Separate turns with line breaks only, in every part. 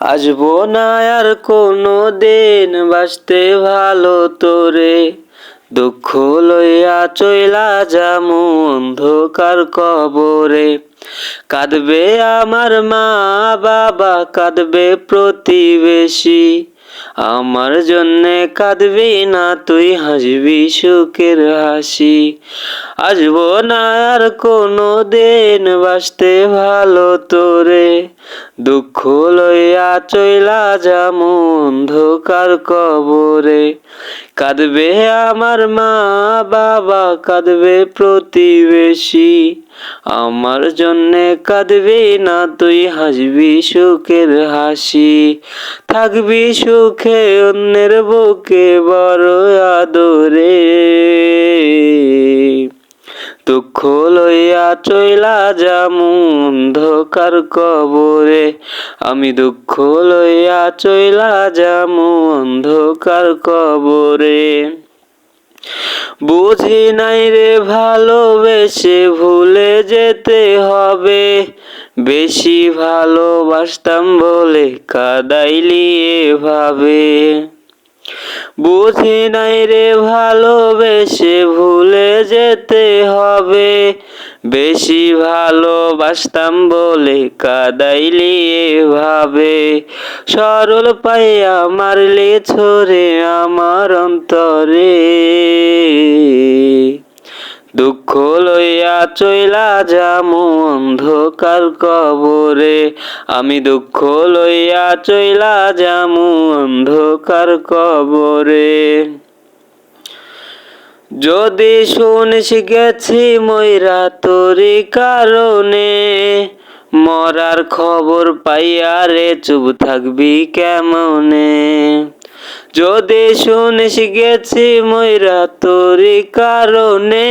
আসব না আর কোনো দিন বাসতে ভালো তোরে। দুঃখ লইয়া চইলা যামু অন্ধকার কবরে। কাঁদবে আমার মা বাবা, কাঁদবে প্রতিবেশী। আমার জন্যে কাঁদবি না, তুই হাসবি সুখের হাসি। আসব না আর কোনো দিন বাসতে ভালো তোরে। দুঃখ লইয়া চইলা যা, মন ধোকার কবরে। কাঁদবে আমার মা বাবা, কাঁদবে প্রতিবেশী। আমার জন্যে কাঁদবে না, তুই হাসবি সুখের হাসি। থাকবি সুখে অন্যের বুকে বড় আদরে। দুঃখ লইয়া চইলা যামু অন্ধকার কবরে। আমি দুঃখ লইয়া চইলা যামু অন্ধকার কবরে। বুঝি নাই রে ভালোবেসে ভুলে যেতে হবে। বেশি ভালোবাসতাম বলে কাদাইলি এভাবে। বুঝি নাই রে ভালোবেসে ভুলে যেতে হবে। বেশি ভালোবাসতাম বলে কাদাইলি এভাবে। সরল পাইয়া মারলে ছোরে আমার অন্তরে। দুঃখ লইয়া চইলা যামু অন্ধকার কবরে। আমি দুঃখ লইয়া চইলা যামু অন্ধকার কবরে। যদি শুনিস গেছি ময়রা তোরি কারণে, মরার খবর পাইয়া রে চুপ থাকবি কেমনে? যদি শুনিস গেছি ময়রা তোরি কারণে,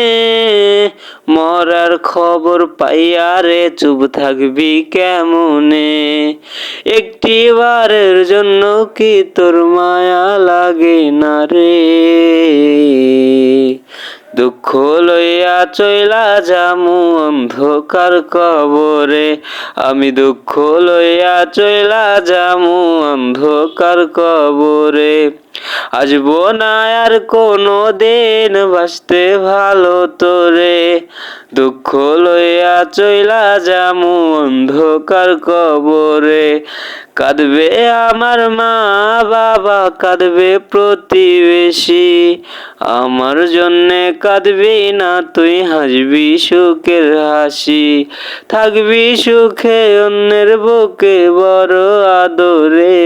মরার খবর পাইয়া রে চুপ থাকবি কেমনে? একটি বারের জন্য কি তোর মায়া লাগে না রে? দুঃখ লইয়া চইলা যামু অন্ধকার কবরে। আমি দুঃখ লইয়া চইলা যামু অন্ধকার কবরে। আসব না আর কোনো দিন বাসতে ভালো তোরে। দুঃখ লইয়া চইলা যামু অন্ধকার কবরে। কাঁদবে আমার মা বাবা কাঁদবে প্রতিবেশী। আমার জন্যে কাঁদবি না, তুই হাসবি সুখের হাসি। থাকবি সুখে অন্যের বুকে বড় আদরে।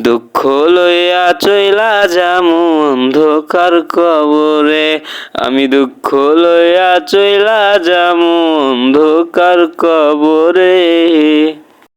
দুঃখ লইয়া চইলা যামু অন্ধকার কবরে। আমি দুঃখ লইয়া চইলা যামু অন্ধকার কবরে।